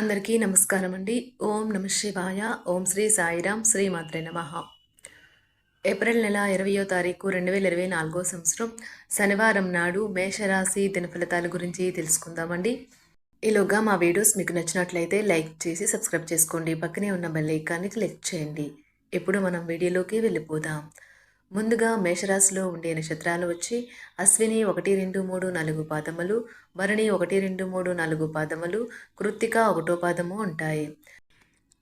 అందరికీ నమస్కారం అండి. ఓం నమ శివాయ. ఓం శ్రీ సాయిరామ్ శ్రీ మాత్రే నమ. ఏప్రిల్ నెల ఇరవయో తారీఖు రెండు వేల ఇరవై నాలుగో సంవత్సరం శనివారం నాడు మేషరాశి దినఫలితాల గురించి తెలుసుకుందామండి. ఈలోగా మా వీడియోస్ మీకు నచ్చినట్లయితే లైక్ చేసి సబ్స్క్రైబ్ చేసుకోండి. పక్కనే ఉన్న బెల్ ఐకాన్ని క్లిక్ చేయండి. ఇప్పుడు మనం వీడియోలోకి వెళ్ళిపోదాం. ముందుగా మేషరాశిలో ఉండే నక్షత్రాలు వచ్చి అశ్విని ఒకటి రెండు మూడు నాలుగు పాదములు భరణి ఒకటి రెండు మూడు నాలుగు పాదములు కృత్తిక ఒకటో పాదము ఉంటాయి.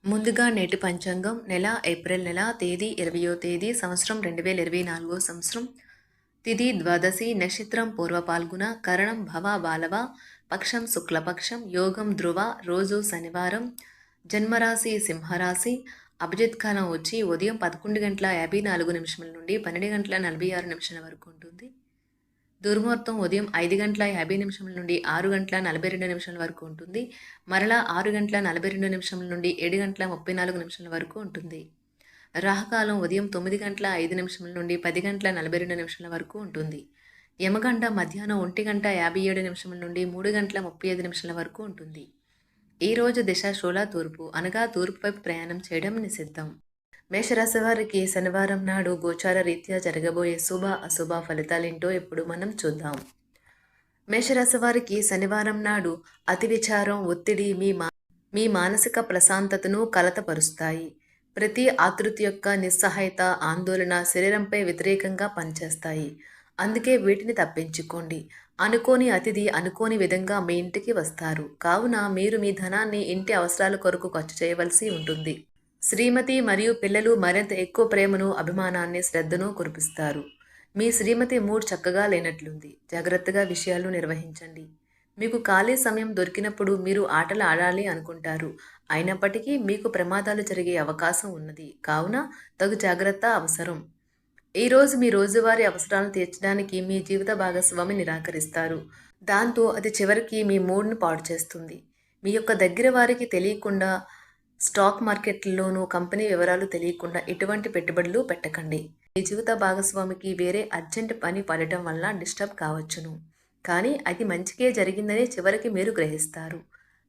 ముందుగా నేటి పంచాంగం నెల ఏప్రిల్ నెల తేదీ ఇరవయో తేదీ సంవత్సరం రెండు వేల ఇరవై నాలుగో సంవత్సరం. తిథి ద్వాదశి నక్షత్రం పూర్వ పాల్గొన కరణం భవ బాలవ పక్షం శుక్లపక్షం యోగం ధ్రువ రోజు శనివారం జన్మరాశి సింహరాశి అభిజిత్ ఖానా వచ్చి ఉదయం పదకొండు గంటల యాభై నాలుగు నిమిషముల నుండి పన్నెండు గంటల నలభై ఆరు నిమిషాల వరకు ఉంటుంది. దుర్ముహూర్తం ఉదయం ఐదు గంటల యాభై నిమిషముల నుండి ఆరు గంటల నలభై రెండు నిమిషాల వరకు ఉంటుంది. మరలా ఆరు గంటల నలభై రెండు నిమిషముల నుండి ఏడు గంటల ముప్పై నాలుగు నిమిషాల వరకు ఉంటుంది. రాహకాలం ఉదయం తొమ్మిది గంటల ఐదు నిమిషముల నుండి పది గంటల నలభై రెండు నిమిషాల వరకు ఉంటుంది. యమగంట మధ్యాహ్నం ఒంటి గంట యాభై ఏడు నిమిషముల నుండి మూడు గంటల ముప్పై ఐదు నిమిషాల వరకు ఉంటుంది. ఈ రోజు దిశ షోలా తూర్పు అనగా తూర్పు వైపు ప్రయాణం చేయడం నిషిద్ధం. మేషరాశి వారికి శనివారం నాడు గోచార రీత్యా జరగబోయే శుభ అశుభ ఫలితాలేంటో ఇప్పుడు మనం చూద్దాం. మేషరాశి వారికి శనివారం నాడు అతి విచారం ఒత్తిడి మీ మా మీ మానసిక ప్రశాంతతను కలతపరుస్తాయి. ప్రతి ఆతృతి యొక్క నిస్సహాయత ఆందోళన శరీరంపై వ్యతిరేకంగా పనిచేస్తాయి. అందుకే వీటిని తప్పించుకోండి. అనుకోని అతిథి అనుకోని విధంగా మీ ఇంటికి వస్తారు. కావున మీరు మీ ధనాన్ని ఇంటి అవసరాల కొరకు ఖర్చు చేయవలసి ఉంటుంది. శ్రీమతి మరియు పిల్లలు మరింత ఎక్కువ ప్రేమను అభిమానాన్ని శ్రద్ధను కురిపిస్తారు. మీ శ్రీమతి మూడ్ చక్కగా లేనట్లుంది. జాగ్రత్తగా విషయాలు నిర్వహించండి. మీకు ఖాళీ సమయం దొరికినప్పుడు మీరు ఆటలు ఆడాలి అనుకుంటారు. అయినప్పటికీ మీకు ప్రమాదాలు జరిగే అవకాశం ఉన్నది. కావున తగు జాగ్రత్త అవసరం. ఈరోజు మీ రోజువారీ అవసరాలను తీర్చడానికి మీ జీవిత భాగస్వామి నిరాకరిస్తారు. దాంతో అది చివరికి మీ మూడ్ను పాడు చేస్తుంది. మీ యొక్క దగ్గర వారికి తెలియకుండా స్టాక్ మార్కెట్లలోనూ కంపెనీ వివరాలు తెలియకుండా ఎటువంటి పెట్టుబడులు పెట్టకండి. మీ జీవిత భాగస్వామికి వేరే అర్జెంట్ పని పడటం వల్ల డిస్టర్బ్ కావచ్చును. కానీ అది మంచికే జరిగిందని చివరికి మీరు గ్రహిస్తారు.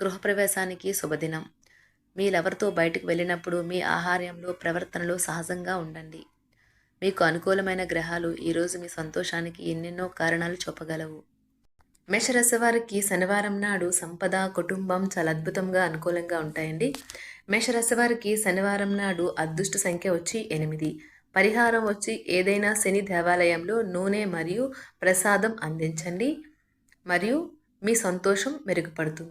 గృహప్రవేశానికి శుభదినం. మీరెవరితో బయటకు వెళ్ళినప్పుడు మీ ఆహార్యంలో ప్రవర్తనలో సహజంగా ఉండండి. మీకు అనుకూలమైన గ్రహాలు ఈరోజు మీ సంతోషానికి ఎన్నెన్నో కారణాలు చూపగలవు. మేషరాశి వారికి శనివారం నాడు సంపద కుటుంబం చాలా అద్భుతంగా అనుకూలంగా ఉంటాయండి. మేషరాశి వారికి శనివారం నాడు అదృష్ట సంఖ్య వచ్చి ఎనిమిది. పరిహారం వచ్చి ఏదైనా శని దేవాలయంలో నూనె మరియు ప్రసాదం అందించండి. మరియు మీ సంతోషం మెరుగుపడుతుంది.